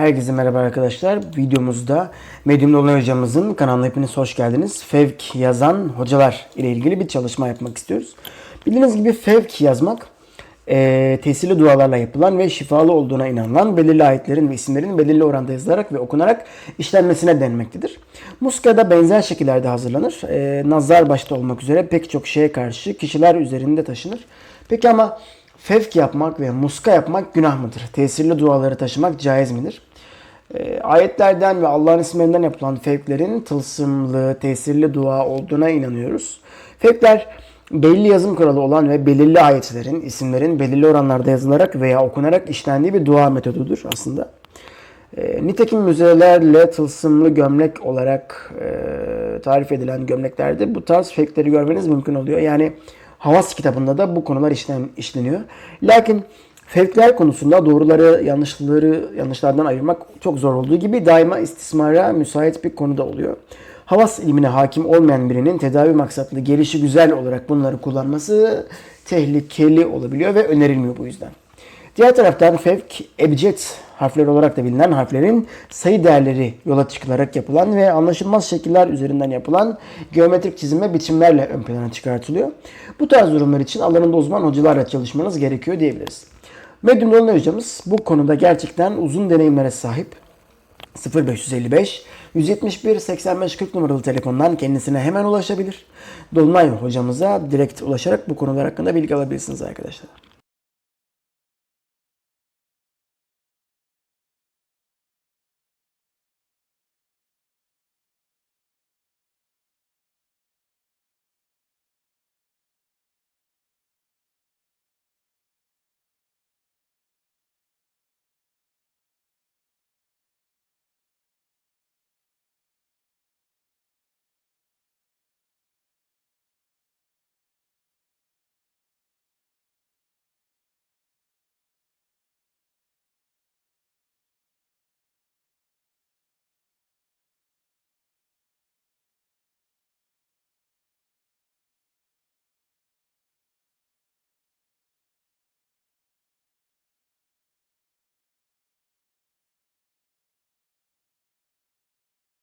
Herkese merhaba arkadaşlar. Videomuzda Medyum Dolunay hocamızın kanalına hepiniz hoş geldiniz. Fevk yazan hocalar ile ilgili bir çalışma yapmak istiyoruz. Bildiğiniz gibi fevk yazmak e, tesirli dualarla yapılan ve şifalı olduğuna inanılan belirli ayetlerin ve isimlerin belirli oranda yazılarak ve okunarak işlenmesine denmektedir. Muska da benzer şekillerde hazırlanır. E, nazar başta olmak üzere pek çok şeye karşı kişiler üzerinde taşınır. Peki ama fevk yapmak ve muska yapmak günah mıdır? Tesirli duaları taşımak caiz midir? E, ayetlerden ve Allah'ın isimlerinden yapılan fevklerin tılsımlı, tesirli dua olduğuna inanıyoruz. Fevkler belli yazım kuralı olan ve belirli ayetlerin, isimlerin belirli oranlarda yazılarak veya okunarak işlendiği bir dua metodudur aslında. E, nitekim müzelerle tılsımlı gömlek olarak e, tarif edilen gömleklerde bu tarz fevkleri görmeniz mümkün oluyor. Yani Havas kitabında da bu konular işlen, işleniyor. Lakin fevkler konusunda doğruları yanlışları yanlışlardan ayırmak çok zor olduğu gibi daima istismara müsait bir konuda oluyor. Havas ilmine hakim olmayan birinin tedavi maksatlı gelişi güzel olarak bunları kullanması tehlikeli olabiliyor ve önerilmiyor bu yüzden. Diğer taraftan fevk, ebced harfleri olarak da bilinen harflerin sayı değerleri yola çıkılarak yapılan ve anlaşılmaz şekiller üzerinden yapılan geometrik çizim ve biçimlerle ön plana çıkartılıyor. Bu tarz durumlar için alanında uzman hocalarla çalışmanız gerekiyor diyebiliriz. Medyum Dolunay hocamız bu konuda gerçekten uzun deneyimlere sahip. 0555 171 85 40 numaralı telefondan kendisine hemen ulaşabilir. Dolunay hocamıza direkt ulaşarak bu konular hakkında bilgi alabilirsiniz arkadaşlar.